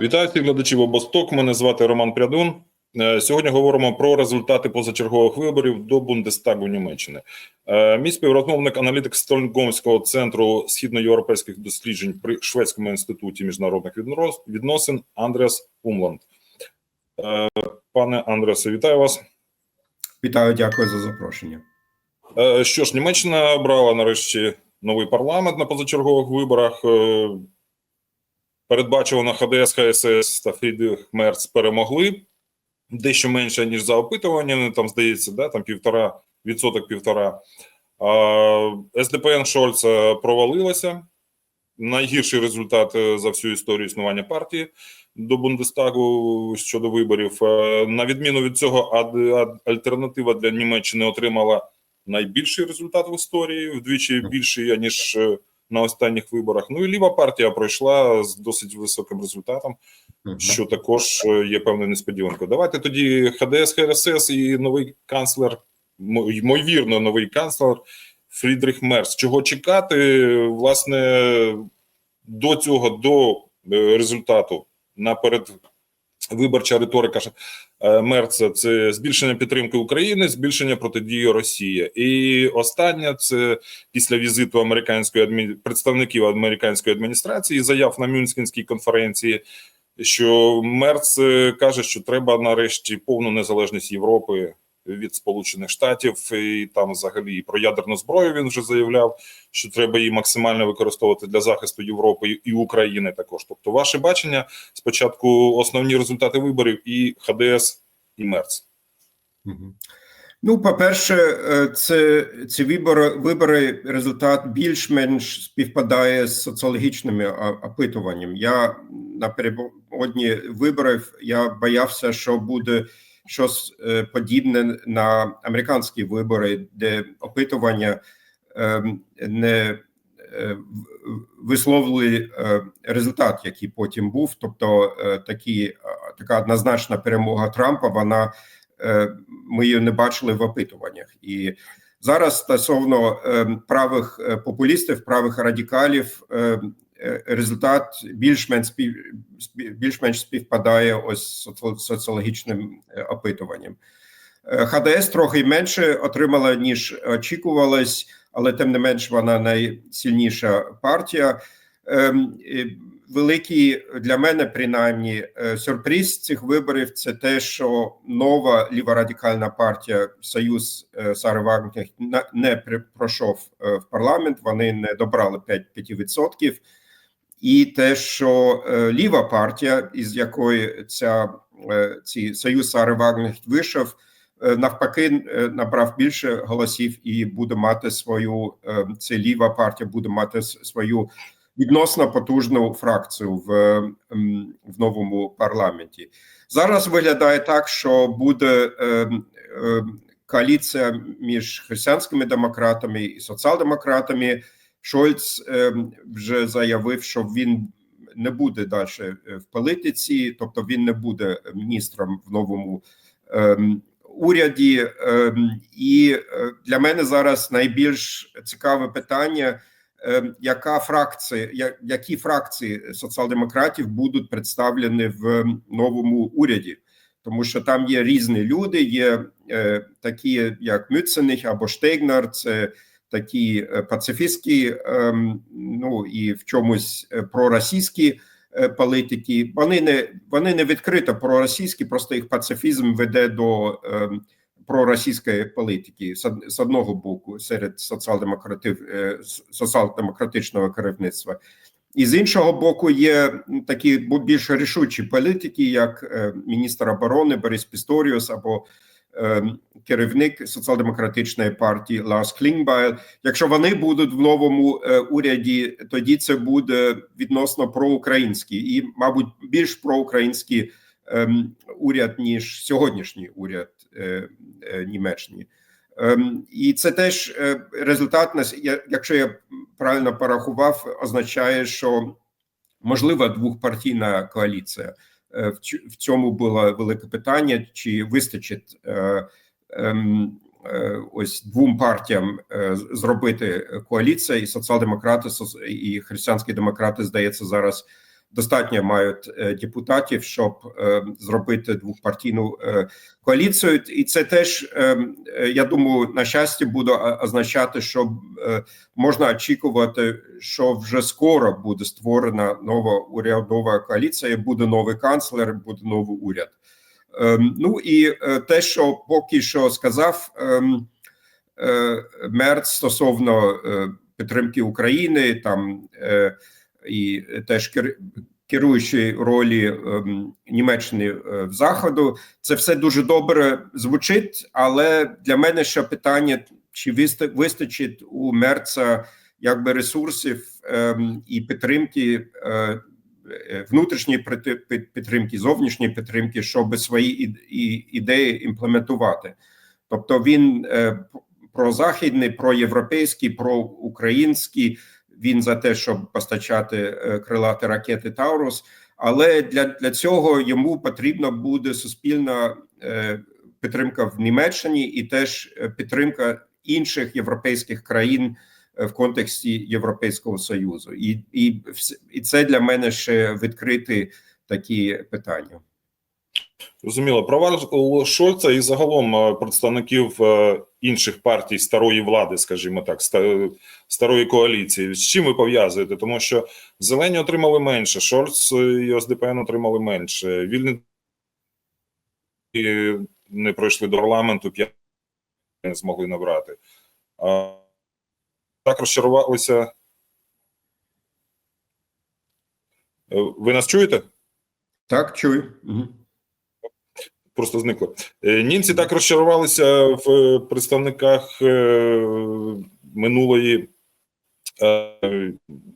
Вітаю всіх глядачів обосток. Мене звати Роман Прядун. Е, Сьогодні говоримо про результати позачергових виборів до Бундестагу Німеччини. Е, Мій співрозмовник, аналітик Стокгольмського центру східноєвропейських досліджень при Шведському інституті міжнародних відносин Андріас Умланд. Е, Пане Андресе, вітаю вас. Вітаю, дякую за запрошення. Що ж, Німеччина обрала нарешті новий парламент на позачергових виборах. Е, Передбачувано ХДС, ХСС та Фрідріх Мерц перемогли дещо менше, ніж за опитуваннями. Там здається, да, там півтора відсоток півтора. А СДПН Шольца провалилася. Найгірший результат е, за всю історію існування партії до Бундестагу щодо виборів. Е, На відміну від цього, альтернатива для Німеччини отримала найбільший результат в історії, вдвічі більший, ніж е, на останніх виборах. Ну і ліва партія пройшла з досить високим результатом, що також е, є певною несподіванкою. Давайте тоді ХДС, ХРСС і новий канцлер, мо- ймовірно, новий канцлер Фрідріх Мерц. Чого чекати, власне, до цього, до е, результату наперед. Виборча риторика е, Мерца це збільшення підтримки України, збільшення протидії Росії. І останнє це після візиту американської адмі... представників американської адміністрації заяв на Мюнхенській конференції, що Мерц каже, що треба нарешті повну незалежність Європи від Сполучених Штатів, і там взагалі і про ядерну зброю він вже заявляв, що треба її максимально використовувати для захисту Європи і України також. Тобто, ваше бачення спочатку основні результати виборів і ХДС і Мерц. Ну, по-перше, е, це ці вибори, вибори результат більш-менш співпадає з соціологічними опитуванням. Я напередодні виборів я боявся, що буде щось е, подібне на американські вибори, де опитування ем, не е, висловили е, результат, який потім був. Тобто, е, такі, е, така однозначна перемога Трампа, вона е, ми її не бачили в опитуваннях. І зараз стосовно е, правих е, популістів, правих радикалів, е, е, результат більш-менш спів, більш-менш співпадає ось з соціологічним е, опитуванням. Е, ХДС трохи менше отримала ніж очікувалось, але тим не менш вона найсильніша партія. Ем, Великий для мене принаймні е, сюрприз цих виборів це те, що нова ліворадикальна партія Союз е, Сари Вагнер не пройшов е, в парламент. Вони не добрали 5%. 5%. І те, що е, ліва партія, із якої ця е, ці союз Сари Вагнер вийшов, е, навпаки, набрав більше голосів і буде мати свою це ліва партія буде мати свою відносно потужну фракцію в, в новому парламенті. Зараз виглядає так, що буде коаліція між християнськими демократами і соціал-демократами. Шольц ем, вже заявив, що він не буде далі в політиці, тобто він не буде міністром в новому ем, уряді. Ем, і е, для мене зараз найбільш цікаве питання. Яка фракція, які фракції соціал-демократів будуть представлені в новому уряді? Тому що там є різні люди, є е, такі, як Мюцених або Штейгнер, це такі е, пацифістські, ем, ну і в чомусь е, проросійські е, політики. Вони не вони не відкрито проросійські, просто їх пацифізм веде до ем, проросійської політики з одного боку серед соціал-демократів е, соціал-демократичного керівництва. І з іншого боку, є такі більш рішучі політики, як міністр оборони Борис Пісторіус або керівник соціал-демократичної партії Ларс Клінгбайл. Якщо вони будуть в новому е, уряді, тоді це буде відносно проукраїнський і, мабуть, більш проукраїнський ем, уряд ніж сьогоднішній уряд е, е, Німеччини. Ем, і це теж результат, якщо я правильно порахував, означає, що можлива двохпартійна коаліція. Е, В цьому було велике питання: чи вистачить е, ем, е, ось двом партіям зробити коаліція, і соціал-демократи і християнські демократи, здається, зараз достатньо мають е, депутатів, щоб е, зробити двопартійну е, коаліцію. І це теж я думаю, на щастя буде означати, що можна очікувати, що вже скоро буде створена нова урядова коаліція, буде новий канцлер, буде новий уряд. Ну і те, що поки що сказав Мерц стосовно підтримки України, там і теж кер- керуючої ролі ем, Німеччини е, в заходу, це все дуже добре звучить, але для мене ще питання: чи виста- вистачить у Мерца якби ресурсів ем, і підтримки. Е, Внутрішньої підтримки, зовнішньої підтримки, щоб свої ідеї імплементувати. Тобто він е, прозахідний, проєвропейський, проукраїнський. Він за те, щоб постачати е, крилаті ракети Таурус, але для, для цього йому потрібна буде суспільна е, підтримка в Німеччині і теж е, підтримка інших європейських країн в контексті Європейського союзу, і, і, і це для мене ще відкриті такі питання. Зрозуміло, права Шольца і загалом е, представників е, інших партій старої влади, скажімо так, старої коаліції. З чим ви пов'язуєте? Тому що зелені отримали менше, Шольц і ОСДПН отримали менше. Вільні не пройшли до парламенту, п'ять не змогли набрати. А, так розчарувалися. Е, Ви нас чуєте? Так, чую. Мгм. Просто зникло. Е, Німці так розчарувалися в е, представниках е, минулої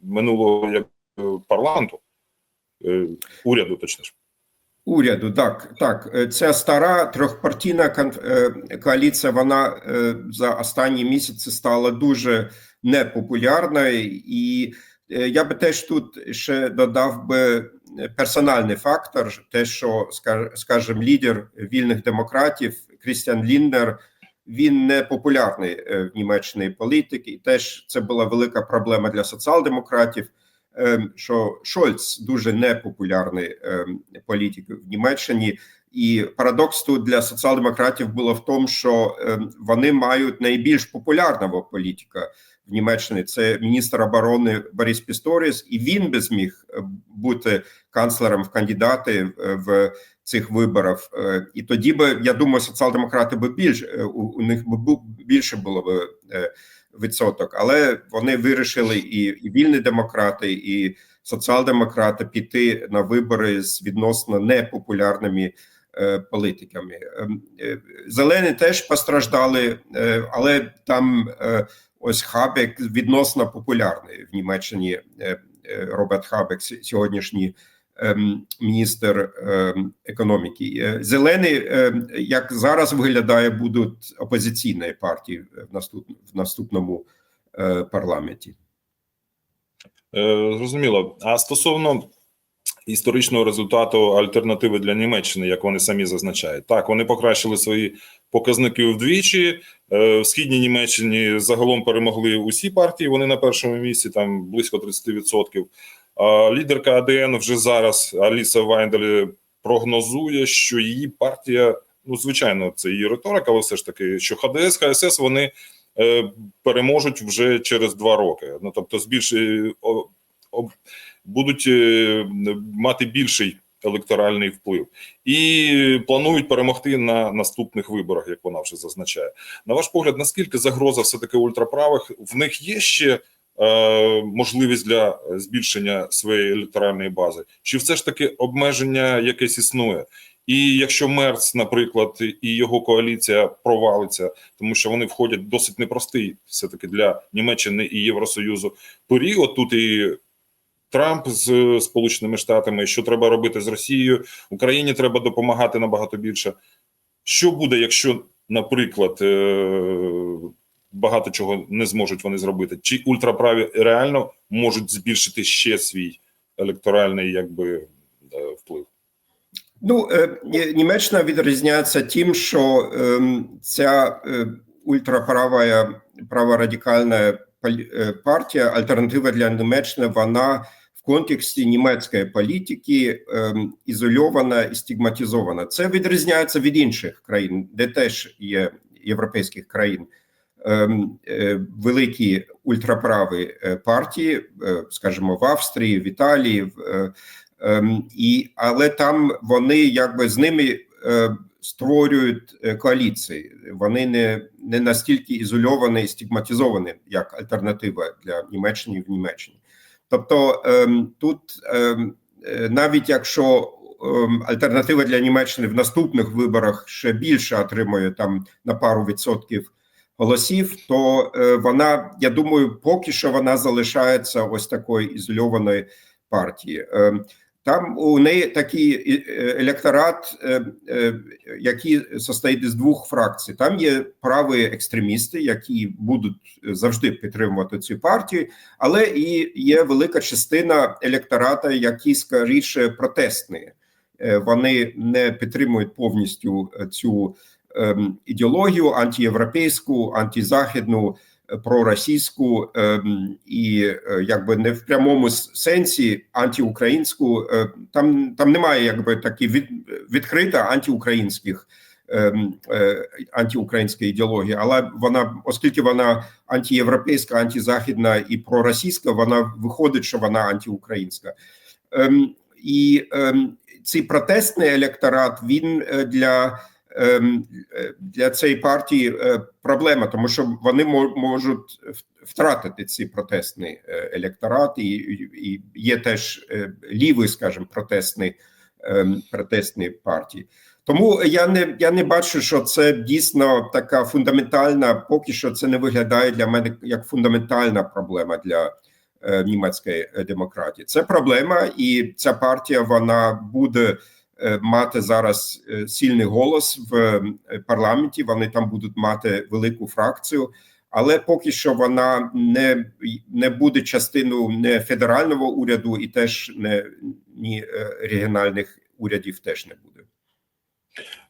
минулого як парламенту, уряду, точніше. Уряду, так, так. Ця стара трьохпартійна коаліція, вона за останні місяці стала дуже непопулярною, і я би теж тут ще додав би персональний фактор, те, що ска- скажімо, лідер вільних демократів Крістіан Ліндер. Він не популярний е, в Німеччині політики, і теж це була велика проблема для соціал-демократів ем, що Шольц дуже непопулярний ем, політик в Німеччині, і парадокс тут для соціал-демократів було в тому, що ем, вони мають найбільш популярного політика в Німеччині. Це міністр оборони Борис Пісторіс, і він би зміг е, бути канцлером в кандидати е, в цих виборах. Е, І тоді би я думаю, соціал-демократи би більш у, них би більше було б відсоток, але вони вирішили і, і вільні демократи, і соціал-демократи піти на вибори з відносно непопулярними політиками. Ем, Зелені теж постраждали, але там ось Хабек відносно популярний в Німеччині. е, е, Роберт Хабек, сьогоднішній ем, міністр ем, економіки. Е, Зелені, ем, як зараз виглядає, будуть опозиційною партією в наступ- в наступному парламенті. Зрозуміло. А стосовно історичного результату альтернативи для Німеччини, як вони самі зазначають, так вони покращили свої показники вдвічі. Е, В східній Німеччині загалом перемогли усі партії. Вони на першому місці, там близько 30%. А лідерка АДН вже зараз Аліса Вайндель прогнозує, що її партія, ну звичайно, це її риторика, але все ж таки, що ХДС, ХСС вони е, переможуть вже через два роки. Ну тобто, збільшує будуть е, мати більший електоральний вплив і планують перемогти на наступних виборах, як вона вже зазначає. На ваш погляд, наскільки загроза все таки ультраправих? В них є ще е, можливість для збільшення своєї електоральної бази, чи все ж таки обмеження якесь існує? І якщо Мерц, наприклад, і його коаліція провалиться, тому що вони входять досить непростий, все таки для Німеччини і Євросоюзу період. Тут і Трамп з Сполученими Штатами, що треба робити з Росією, Україні треба допомагати набагато більше. Що буде, якщо, наприклад, е, багато чого не зможуть вони зробити? Чи ультраправі реально можуть збільшити ще свій електоральний якби е, вплив? Ну, е, Німеччина відрізняється тим, що ем, ця е, ультраправа праворадикальна е, партія, альтернатива для Німеччини, вона контексті німецької політики ем, ізольована і стигматизована. Це відрізняється від інших країн, де теж є європейських країн. ем, е, Великі ультраправі е, партії, е, скажімо, в Австрії, в Італії, е, ем, і але там вони якби з ними створюють коаліції. Вони не, не настільки ізольовані і стигматизовані, як альтернатива для Німеччини в Німеччині. Тобто ем, тут ем, е, навіть якщо ем, альтернатива для Німеччини в наступних виборах ще більше отримує там на пару відсотків голосів, то е, вона, я думаю, поки що вона залишається ось такою ізольованою партією. Там у неї такий е, електорат, е, е, який состоїть з двох фракцій. Там є праві екстремісти, які будуть завжди підтримувати цю партію, але і є велика частина електората, які скоріше протестні. Вони не підтримують повністю цю ем, ідеологію антиєвропейську, антизахідну, проросійську ем, і е, якби не в прямому сенсі антиукраїнську. Е, Там там немає якби такі від, відкрита антиукраїнських ем, е, антиукраїнської ідеології, але вона, оскільки вона антиєвропейська, антизахідна і проросійська, вона виходить, що вона антиукраїнська. Ем, І цей протестний електорат він для для цієї партії е, проблема, тому що вони мо- можуть втратити ці протестний е, електорат, і, є теж е, лівий, скажімо, протестний ем, протестні партії. Тому я не я не бачу, що це дійсно така фундаментальна. Поки що це не виглядає для мене як фундаментальна проблема для е, німецької е, демократії. Це проблема, і ця партія вона буде е, мати зараз е, сильний голос в е, парламенті. Вони там будуть мати велику фракцію, але поки що вона не, не буде частиною не федерального уряду і теж не ні е, регіональних урядів теж не буде.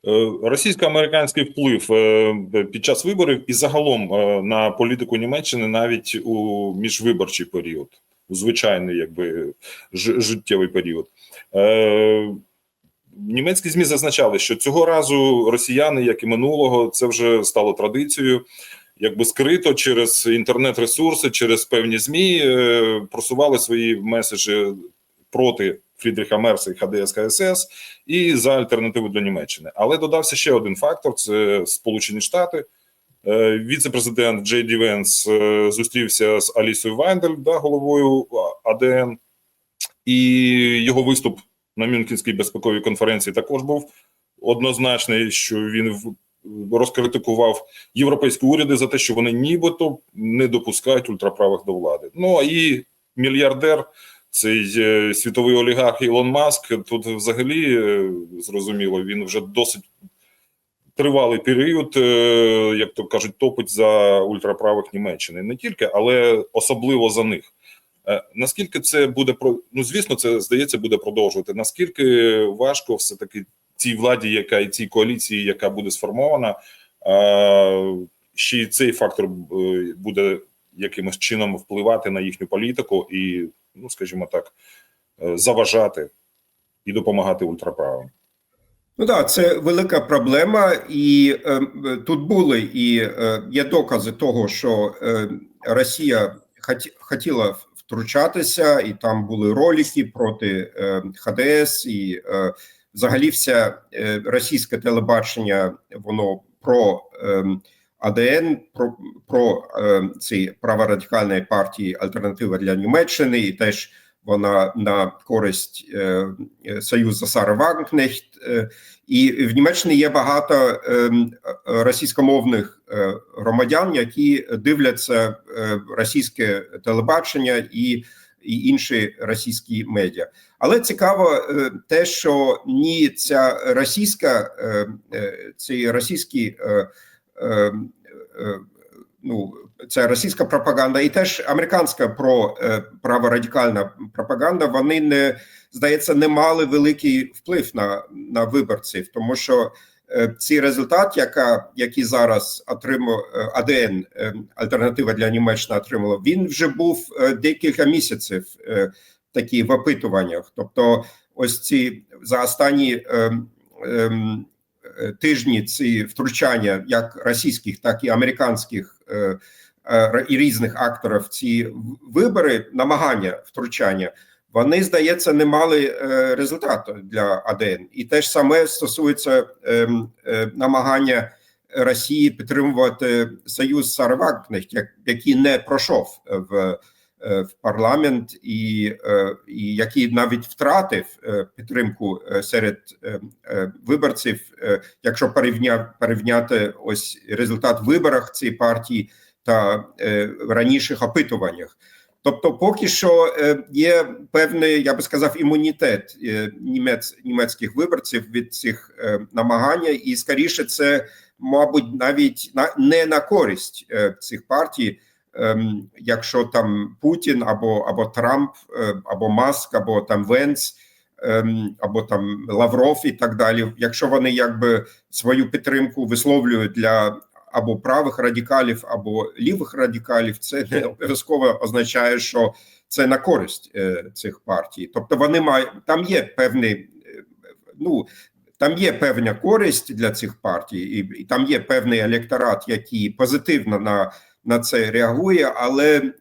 Е, Російсько-американський вплив е, під час виборів і загалом е, на політику Німеччини навіть у міжвиборчий період, у звичайний якби життєвий період. Німецькі змі зазначали, що цього разу росіяни, як і минулого, це вже стало традицією. Якби скрито через інтернет-ресурси, через певні змі е, просували свої меседжі проти Фрідріха Мерса і ХДС КСС і за альтернативу для Німеччини. Але додався ще один фактор: це Сполучені Штати. Е, Віце-президент Джей Ді Венс е, зустрівся з Алісою Вайндель, да, головою АДН, і його виступ на Мюнхенській безпековій конференції також був однозначний, що він розкритикував європейські уряди за те, що вони нібито не допускають ультраправих до влади. Ну а і мільярдер цей е, світовий олігарх Ілон Маск тут взагалі е, зрозуміло, він вже досить тривалий період, е, як то кажуть, топить за ультраправих Німеччини. Не тільки, але особливо за них. Е, Наскільки це буде про ну звісно, це здається буде продовжувати. Наскільки важко все таки цій владі, яка і цій коаліції, яка буде сформована, е, ще й цей фактор е, буде якимось чином впливати на їхню політику і, ну скажімо так, заважати і допомагати ультраправим. Ну так, це велика проблема, і е, тут були і е, є докази того, що е, Росія хотіла втручатися, і там були ролики проти е, ХДС, і е, взагалі все російське телебачення, воно про е, АДН, про, про е, ці праворадикальної партії Альтернатива для Німеччини, і теж вона на користь е, Союзу Сари Вагнкнехт. Е, і в Німеччині є багато е, російськомовних е, громадян, які дивляться е, російське телебачення і, і інші російські медіа. Але цікаво е, те, що ні ця російська ці російські ну, це російська пропаганда, і теж американська про е, праворадикальна пропаганда. Вони не здається не мали великий вплив на, на виборців, тому що е, цей результат, яка який зараз отримав е, АДН, альтернатива для Німеччини отримала, він вже був декілька місяців такі в опитуваннях. Тобто, ось ці за останні ем, ем, тижні ці втручання, як російських, так і американських е, е, і різних акторів, ці вибори, намагання втручання. Вони, здається, не мали е, результату для АДН, і те ж саме стосується е, е, намагання Росії підтримувати союз Сарвагнех, як, який не пройшов в, е, в парламент, і, е, і який навіть втратив е, підтримку е, серед е, е, виборців, е, якщо порівня, порівняти ось результат виборах цієї партії та е, раніших опитуваннях. Тобто, поки що е, є певний, я би сказав, імунітет е, німець, німецьких виборців від цих е, намагань, і скоріше це, мабуть, навіть на не на користь е, цих партій, якщо там Путін або або Трамп, е, або Маск, або там Венц, ем, або там Лавров і так далі. Якщо вони якби свою підтримку висловлюють для або правих радикалів, або лівих радикалів, це не обов'язково означає, що це на користь е, цих партій. Тобто вони мають там є певний, е, ну там є певна користь для цих партій, і, і там є певний електорат, який позитивно на, на це реагує, але е,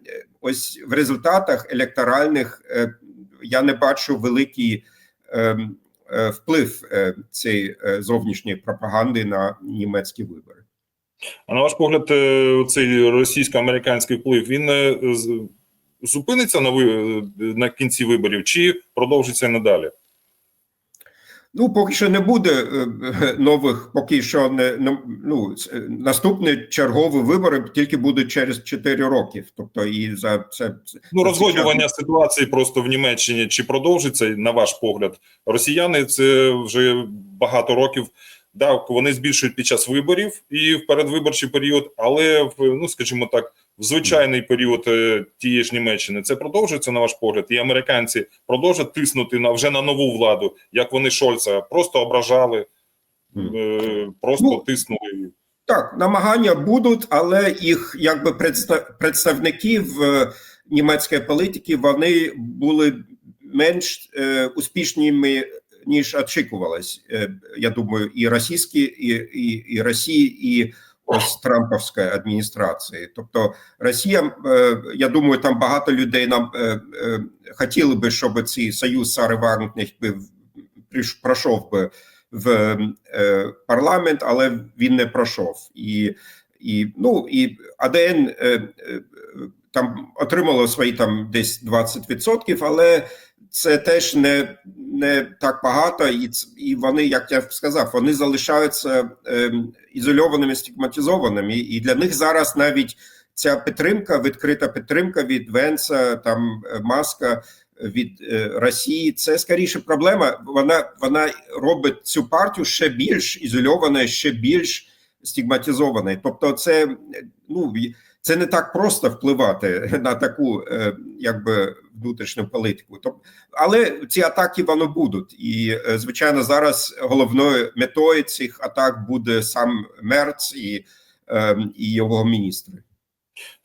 ось в результатах електоральних е, я не бачу великий. Е, е, Вплив цієї зовнішньої пропаганди на німецькі вибори. А на ваш погляд, цей російсько-американський вплив він зупиниться на ви на кінці виборів чи продовжиться надалі? Ну, поки що не буде е, е, нових, поки що не ну, е, наступні чергові вибори тільки будуть через 4 роки. Тобто, і за це Ну, Це час... ситуації просто в Німеччині чи продовжиться, на ваш погляд? Росіяни це вже багато років. Да, вони збільшують під час виборів і в передвиборчий період, але в ну скажімо так, в звичайний період е, тієї ж Німеччини це продовжується на ваш погляд, і американці продовжать тиснути на вже на нову владу, як вони Шольца просто ображали, е, просто Ну, тиснули. так, намагання будуть, але їх якби представ- представників е, німецької політики вони були менш е, успішними. Ніж очікувалось, Е, я думаю, і російські, і, і, і Росії, і ось Трамповської адміністрації. Тобто Росія, е, я думаю, там багато людей нам е, хотіли би, щоб цей союз Сари би пройшов би в парламент, але він не пройшов. І, і ну і АДН там отримало свої там десь 20%, але це теж не, не так багато, і, і вони, як я сказав, вони залишаються е, ізольованими, стигматизованими, і для них зараз навіть ця підтримка, відкрита підтримка від Венса, там е, Маска від е, Росії, це скоріше проблема. Вона вона робить цю партію ще більш ізольованою, ще більш стигматизованою. Тобто, це ну це не так просто впливати на таку, е, якби внутрішню політику. Але ці атаки воно будуть, і е, звичайно, зараз головною метою цих атак буде сам Мерц і, е, і його міністри.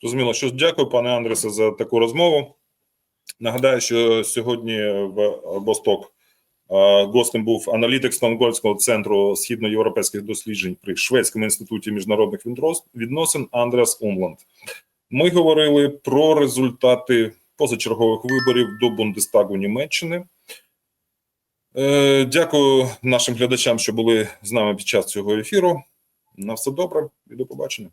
Зрозуміло, що дякую, пане Андресе, за таку розмову. Нагадаю, що сьогодні в Босток гостем був аналітик Стонгольського центру східноєвропейських досліджень при Шведському інституті міжнародних відносин Андрес Умланд. Ми говорили про результати позачергових виборів до Бундестагу Німеччини. Е, Дякую нашим глядачам, що були з нами під час цього ефіру. На все добре і до побачення.